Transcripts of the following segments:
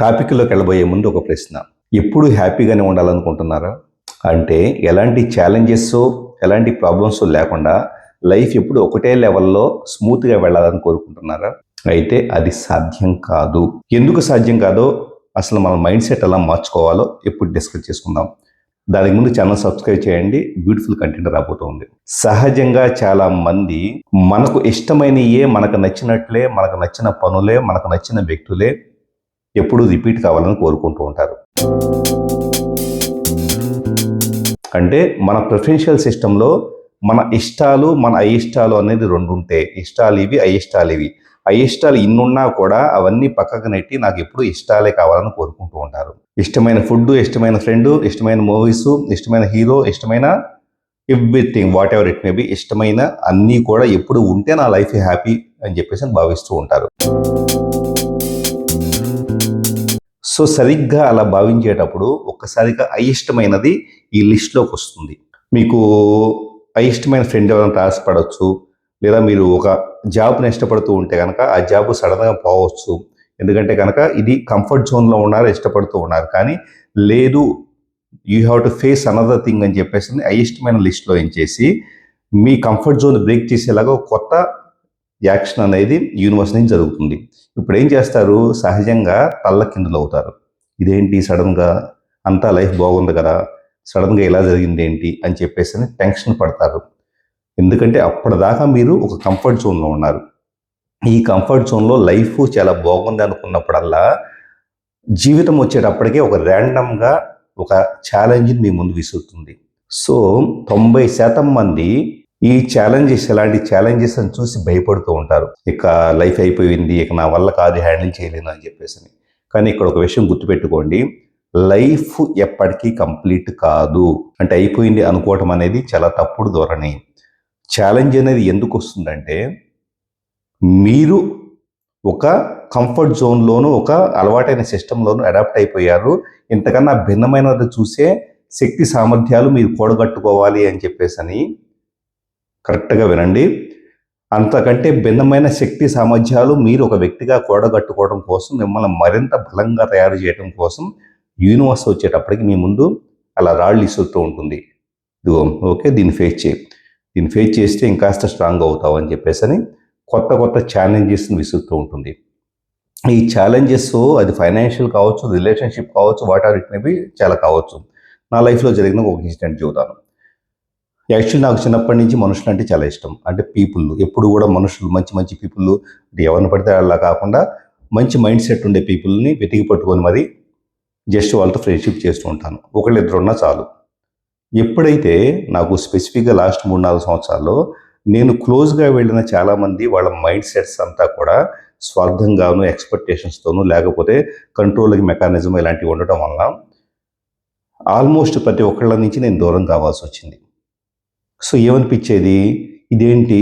టాపిక్లోకి వెళ్ళబోయే ముందు ఒక ప్రశ్న. ఎప్పుడు హ్యాపీగానే ఉండాలనుకుంటున్నారా? అంటే ఎలాంటి ఛాలెంజెస్ ఎలాంటి ప్రాబ్లమ్స్ లేకుండా లైఫ్ ఎప్పుడు ఒకటే లెవెల్లో స్మూత్గా వెళ్ళాలని కోరుకుంటున్నారా? అయితే అది సాధ్యం కాదు. ఎందుకు సాధ్యం కాదో అసలు మన మైండ్ సెట్ ఎలా మార్చుకోవాలో ఎప్పుడు డిస్కస్ చేసుకుందాం. దానికి ముందు ఛానల్ సబ్స్క్రైబ్ చేయండి. బ్యూటిఫుల్ కంటెంట్ రాబోతోంది. సహజంగా చాలా మంది మనకు ఇష్టమైనయే మనకు నచ్చినట్లే మనకు నచ్చిన పనులే మనకు నచ్చిన వ్యక్తులే ఎప్పుడు రిపీట్ కావాలని కోరుకుంటూ ఉంటారు. అంటే మన ప్రిఫరెన్షియల్ సిస్టంలో మన ఇష్టాలు మన అయిష్టాలు అనేది రెండు ఉంటాయి ఇష్టాలు ఇవి అయిష్టాలు ఇవి. అయిష్టాలు ఇన్నున్నా కూడా అవన్నీ పక్కకు నెట్టి నాకు ఎప్పుడు ఇష్టాలే కావాలని కోరుకుంటూ ఉంటారు. ఇష్టమైన ఫుడ్ ఇష్టమైన ఫ్రెండ్ ఇష్టమైన మూవీస్ ఇష్టమైన హీరో ఇష్టమైన everything whatever it may be ఇష్టమైన అన్నీ కూడా ఎప్పుడు ఉంటే నా లైఫ్ హ్యాపీ అని చెప్పేసి భావిస్తూ ఉంటారు. సో సరిగ్గా అలా భావించేటప్పుడు ఒక్కసారిగా అయిష్టమైనది ఈ లిస్ట్లోకి వస్తుంది. మీకు అయిష్టమైన ఫ్రెండ్ ఎవరైనా ఆశపడవచ్చు లేదా మీరు ఒక జాబ్ని ఇష్టపడుతూ ఉంటే కనుక ఆ జాబ్ సడన్గా పోవచ్చు. ఎందుకంటే కనుక ఇది కంఫర్ట్ జోన్లో ఉన్నారు ఇష్టపడుతూ ఉన్నారు. కానీ లేదు you have to face another thing అని చెప్పేసి అయిష్టమైన లిస్ట్లో ఏం చేసి మీ కంఫర్ట్ జోన్ బ్రేక్ చేసేలాగా కొత్త యాక్షన్ అనేది యూనివర్స్ నుంచి జరుగుతుంది. ఇప్పుడు ఏం చేస్తారు? సహజంగా తల్ల కిందులు అవుతారు. ఇదేంటి సడన్గా? అంతా లైఫ్ బాగుంది కదా? సడన్గా ఇలా జరిగింది ఏంటి అని చెప్పేసి అని టెన్షన్ పడతారు. ఎందుకంటే అప్పటిదాకా మీరు ఒక కంఫర్ట్ జోన్లో ఉన్నారు. ఈ కంఫర్ట్ జోన్లో లైఫ్ చాలా బాగుంది అనుకున్నప్పుడల్లా జీవితం వచ్చేటప్పటికే ఒక ర్యాండమ్గా ఒక ఛాలెంజ్ని మీ ముందు విసురుతుంది. సో తొంభై శాతం మంది ఈ ఛాలెంజెస్ ఎలాంటి ఛాలెంజెస్ అని చూసి భయపడుతూ ఉంటారు. ఇక లైఫ్ అయిపోయింది ఇక నా వల్ల కాదు హ్యాండిల్ చేయలేను అని చెప్పేసి కానీ ఇక్కడ ఒక విషయం గుర్తుపెట్టుకోండి. లైఫ్ ఎప్పటికీ కంప్లీట్ కాదు. అంటే అయిపోయింది అనుకోవటం అనేది చాలా తప్పుడు ధోరణి. ఛాలెంజ్ అనేది ఎందుకు వస్తుందంటే మీరు ఒక కంఫర్ట్ జోన్లోను ఒక అలవాటైన సిస్టంలోను అడాప్ట్ అయిపోయారు. ఇంతకన్నా భిన్నమైనది చూసే శక్తి సామర్థ్యాలు మీరు కూడగట్టుకోవాలి అని చెప్పేసి అని కరెక్ట్గా వినండి. అంతకంటే భిన్నమైన శక్తి సామర్థ్యాలు మీరు ఒక వ్యక్తిగా కూడగట్టుకోవడం కోసం మిమ్మల్ని మరింత బలంగా తయారు చేయడం కోసం యూనివర్స్ వచ్చేటప్పటికి మీ ముందు అలా రాళ్ళు ఇసురుతూ ఉంటుంది. ఇదిగో ఓకే దీన్ని ఫేస్ చేయి. దీన్ని ఫేస్ చేస్తే ఇంకాస్త స్ట్రాంగ్ అవుతావు అని చెప్పేసి అని కొత్త కొత్త ఛాలెంజెస్ని విసురుతూ ఉంటుంది. ఈ ఛాలెంజెస్ అది ఫైనాన్షియల్ కావచ్చు రిలేషన్షిప్ కావచ్చు what are it may be చాలా కావచ్చు. నా లైఫ్లో జరిగిన ఒక ఇన్సిడెంట్ చెబుతాను. యాక్చువల్లీ నాకు చిన్నప్పటి నుంచి మనుషులు అంటే చాలా ఇష్టం. అంటే పీపుల్ ఎప్పుడు కూడా మనుషులు మంచి మంచి పీపుల్ ఎవరిని పడితే అలా కాకుండా మంచి మైండ్ సెట్ ఉండే పీపుల్ని వెతికి పట్టుకొని మరి జస్ట్ వాళ్ళతో ఫ్రెండ్షిప్ చేస్తూ ఉంటాను. ఒకళ్ళు ఇద్దరు ఉన్నా చాలు. ఎప్పుడైతే నాకు స్పెసిఫిక్గా లాస్ట్ మూడు నాలుగు సంవత్సరాల్లో నేను క్లోజ్గా వెళ్ళిన చాలామంది వాళ్ళ మైండ్ సెట్స్ అంతా కూడా స్వార్థంగాను ఎక్స్పెక్టేషన్స్తోనూ లేకపోతే కంట్రోలింగ్ మెకానిజం ఇలాంటివి ఉండటం వల్ల ఆల్మోస్ట్ ప్రతి ఒక్కళ్ళ నుంచి నేను దూరం కావాల్సి వచ్చింది. సో ఏమనిపించేది? ఇదేంటి?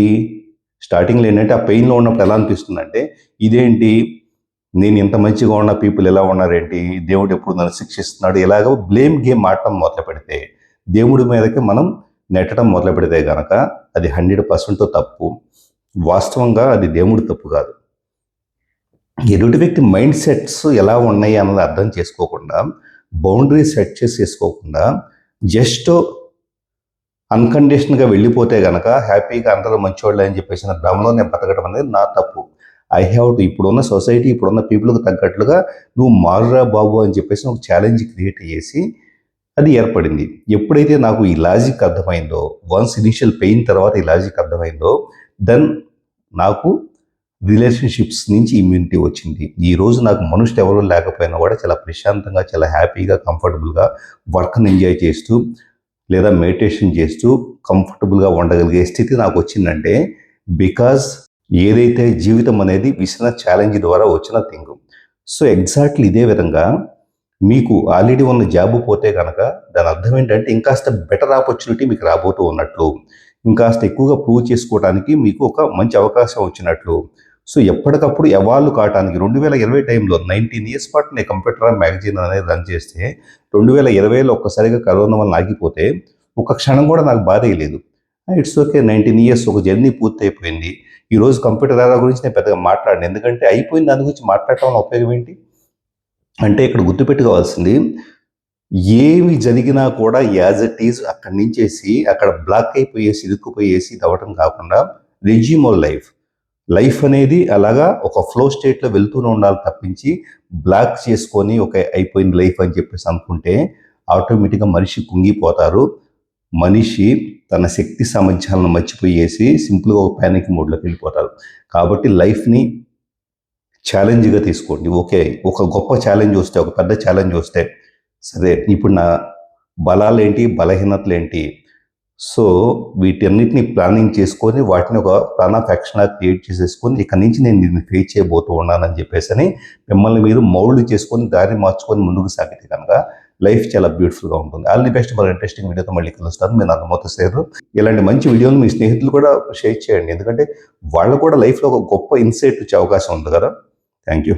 స్టార్టింగ్లో ఏంటంటే ఆ పెయిన్లో ఉన్నప్పుడు ఎలా అనిపిస్తుందంటే ఇదేంటి? నేను ఇంత మంచిగా ఉన్న పీపుల్ ఎలా ఉన్నారేంటి? దేవుడు ఎప్పుడు నన్ను శిక్షిస్తున్నాడు? ఎలాగో బ్లేమ్ గేమ్ ఆడటం మొదలు పెడితే దేవుడి మీదకి మనం నెట్టడం మొదలు పెడితే కనుక అది హండ్రెడ్ పర్సెంట్ తప్పు. వాస్తవంగా అది దేవుడి తప్పు కాదు. ఎదుటి వ్యక్తి మైండ్ సెట్స్ ఎలా ఉన్నాయి అన్నది అర్థం చేసుకోకుండా బౌండరీ సెట్ చేసి చేసుకోకుండా జస్ట్ అన్కండిషన్గా వెళ్ళిపోతే గనక హ్యాపీగా అందరూ మంచివాళ్ళు అని చెప్పేసి భ్రమలో నేను బతకడం అనేది నా తప్పు. ఐ హ్యావ్ టు ఇప్పుడున్న సొసైటీ ఇప్పుడున్న పీపుల్కి తగ్గట్లుగా నువ్వు మారురా బాబు అని చెప్పేసి ఒక ఛాలెంజ్ క్రియేట్ చేసి అది ఏర్పడింది. ఎప్పుడైతే నాకు ఈ లాజిక్ అర్థమైందో వన్స్ ఇనిషియల్ పెయిన్ తర్వాత ఈ లాజిక్ అర్థమైందో దెన్ నాకు రిలేషన్షిప్స్ నుంచి ఇమ్యూనిటీ వచ్చింది. ఈ రోజు నాకు మనుషులు ఎవరు లేకపోయినా కూడా చాలా ప్రశాంతంగా చాలా హ్యాపీగా కంఫర్టబుల్గా వర్క్ని ఎంజాయ్ చేస్తూ లేదా మెడిటేషన్ చేస్తూ కంఫర్టబుల్గా ఉండగలిగే స్థితి నాకు వచ్చిందంటే బికాజ్ ఏదైతే జీవితం అనేది విసిన ఛాలెంజ్ ద్వారా వచ్చిన థింగ్ సో ఎగ్జాక్ట్లీ ఇదే విధంగా మీకు ఆల్రెడీ ఉన్న జాబ్ పోతే కనుక దాని అర్థం ఏంటంటే ఇంకాస్త బెటర్ ఆపర్చునిటీ మీకు రాబోతూ ఉన్నట్లు ఇంకాస్త ఎక్కువగా ప్రూవ్ చేసుకోవడానికి మీకు ఒక మంచి అవకాశం వచ్చినట్లు. సో ఎప్పటికప్పుడు ఎవాల్వ్ కావడానికి రెండు వేల ఇరవై టైంలో నైన్టీన్ ఇయర్స్ పాటు నేను కంప్యూటర్ మ్యాగజైన్ అనేది రన్ చేస్తే రెండు వేల ఇరవైలో ఒక్కసారిగా కరోనా వల్ల ఆగిపోతే ఒక క్షణం కూడా నాకు బాధ లేదు ఇట్స్ ఓకే నైన్టీన్ ఇయర్స్ ఒక జర్నీ పూర్తి అయిపోయింది ఈరోజు కంప్యూటర్ ఎరా గురించి నేను పెద్దగా మాట్లాడను. ఎందుకంటే అయిపోయింది దాని గురించి మాట్లాడటం వల్ల ఉపయోగం ఏంటి? అంటే ఇక్కడ గుర్తుపెట్టుకోవాల్సింది ఏమి జరిగినా కూడా యాజ్ ఇట్ ఈజ్ అక్కడి నుంచేసి అక్కడ బ్లాక్ అయిపోయేసి ఇరుక్కుపోయేసి తవ్వటం కాకుండా రెజ్యూమల్ లైఫ్. లైఫ్ అనేది అలాగా ఒక ఫ్లో స్టేట్లో వెళ్తూనే ఉండాలి తప్పించి బ్లాక్ చేసుకొని ఒక అయిపోయింది లైఫ్ అని చెప్పేసి అనుకుంటే ఆటోమేటిక్గా మనిషి కుంగిపోతారు. మనిషి తన శక్తి సామర్థ్యాలను మర్చిపోయేసి సింపుల్గా ఒక ప్యానిక్ మోడ్లోకి వెళ్ళిపోతారు. కాబట్టి లైఫ్ని ఛాలెంజ్గా తీసుకోండి. ఓకే ఒక గొప్ప ఛాలెంజ్ వస్తే ఒక పెద్ద ఛాలెంజ్ వస్తే సరే ఇప్పుడు నా బలాలు ఏంటి బలహీనతలు ఏంటి సో వీటన్నిటిని ప్లానింగ్ చేసుకొని వాటిని ఒక ప్లాన్ ఆఫ్ యాక్షన్గా క్రియేట్ చేసేసుకొని ఇక్కడి నుంచి నేను దీన్ని ఫేస్ చేయబోతూ ఉన్నానని చెప్పేసి అని మిమ్మల్ని మీరు మౌల్డ్ చేసుకొని దారి మార్చుకొని ముందుకు సాగితే కనుక లైఫ్ చాలా బ్యూటిఫుల్గా ఉంటుంది. ఆల్ ది బెస్ట్ మరి ఇంట్రెస్టింగ్ వీడియోతో మళ్ళీ కలుస్తాను. మీరు అర్థమవుతా షేర్ ఇలాంటి మంచి వీడియోలు మీ స్నేహితులు కూడా షేర్ చేయండి. ఎందుకంటే వాళ్ళు కూడా లైఫ్లో ఒక గొప్ప ఇన్సైట్ వచ్చే అవకాశం ఉంది కదా. Thank you.